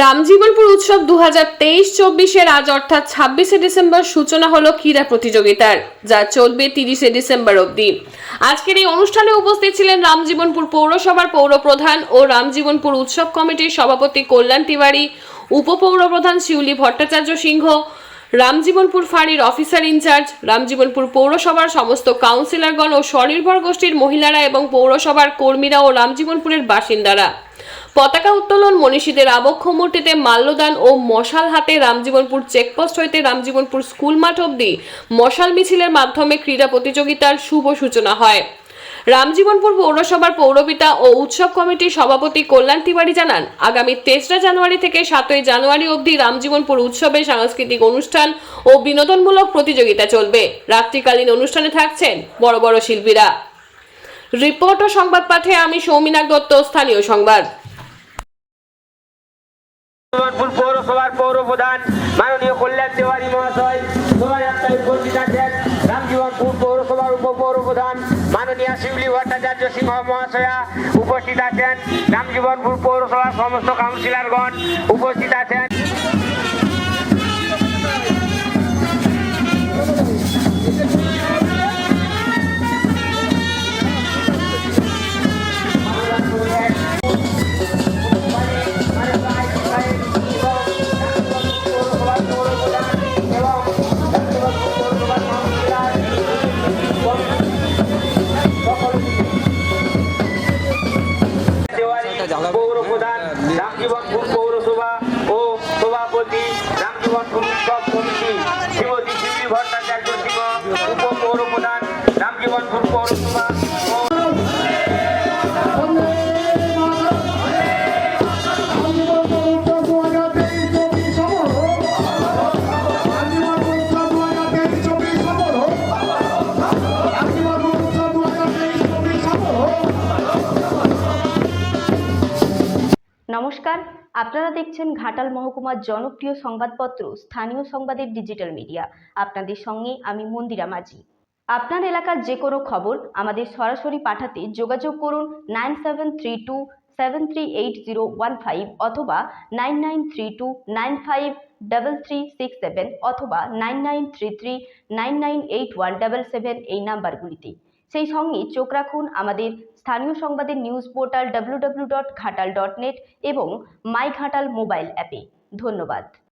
রামজীবনপুর উৎসব দু হাজার তেইশ চব্বিশের আজ অর্থাৎ ছাব্বিশে ডিসেম্বর সূচনা হলো ক্রীড়া প্রতিযোগিতার, যা চলবে তিরিশে ডিসেম্বর অবধি। আজকের এই অনুষ্ঠানে উপস্থিত ছিলেন রামজীবনপুর পৌরসভার পৌরপ্রধান ও রামজীবনপুর উৎসব কমিটির সভাপতি কল্যাণ তিওয়ারি, উপপৌরপ্রধান শিউলি ভট্টাচার্য সিংহ রামজীবনপুর ফাঁড়ির অফিসার ইনচার্জ রামজীবনপুর পৌরসভার সমস্ত কাউন্সিলরগণ ও স্বনির্ভর গোষ্ঠীর মহিলারা এবং পৌরসভার কর্মীরা ও রামজীবনপুরের বাসিন্দারা। পতাকা উত্তোলন মনীষীদের আবক্ষ মূর্তিতে মাল্যদান ও মশাল হাতে রামজীবনপুর চেকপোস্ট হইতে রামজীবনপুর স্কুল মাঠ অবধি মশাল মিছিলের মাধ্যমে ক্রীড়া প্রতিযোগিতার শুভ সূচনা হয়। রামজীবনপুর পৌরসভার পৌরপিতা ও উৎসব কমিটির সভাপতি কল্যাণ তিওয়ারি জানান, আগামী তেসরা জানুয়ারি থেকে সাতই জানুয়ারি অবধি রামজীবনপুর উৎসবে সাংস্কৃতিক অনুষ্ঠান ও বিনোদনমূলক প্রতিযোগিতা চলবে। রাত্রিকালীন অনুষ্ঠানে থাকছেন বড় বড় শিল্পীরা। রিপোর্ট ও সংবাদ পাঠে আমি সৌমিনাক দত্ত, স্থানীয় সংবাদ। পৌরসভার পৌর প্রধান মাননীয় কল্যাণ তেওয়ারি মহাশয় শোভাযাত্রায় উপস্থিত আছেন রামজীবনপুর পৌরসভার উপপৌর প্রধান মাননীয় শিউলি ভট্টাচার্য সিংহ মহাশয়া। উপস্থিত আছেন রামজীবনপুর পৌরসভার সমস্ত কাউন্সিলরগণ। উপস্থিত আছেন রামজীবনপুর পৌরসভা ও সভাপতি রামজীবনপুর উৎসব কমিটি শ্রীমতী শিবলি ভট্টাচার্য সিংহ উপপৌর প্রধান রামজীবনপুর পৌরসভা নমস্কার। আপনারা দেখছেন ঘাটাল মহকুমার জনপ্রিয় সংবাদপত্র, স্থানীয় সংবাদের ডিজিটাল মিডিয়া আপনাদের সঙ্গে আমি মন্দিরা মাঝি। আপনার এলাকার যে কোনো খবর আমাদের সরাসরি পাঠাতে যোগাযোগ করুন nine seven three two seven three eight zero one five অথবা nine nine three two nine five double three six seven অথবা nine nine three three nine nine eight one double seven এই নাম্বারগুলিতে। সেই সঙ্গে চোখ রাখুন আমাদের স্থানীয় সংবাদের news portal W dot Ghatal dot net এবং মাই ঘাটাল মোবাইল অ্যাপে ধন্যবাদ।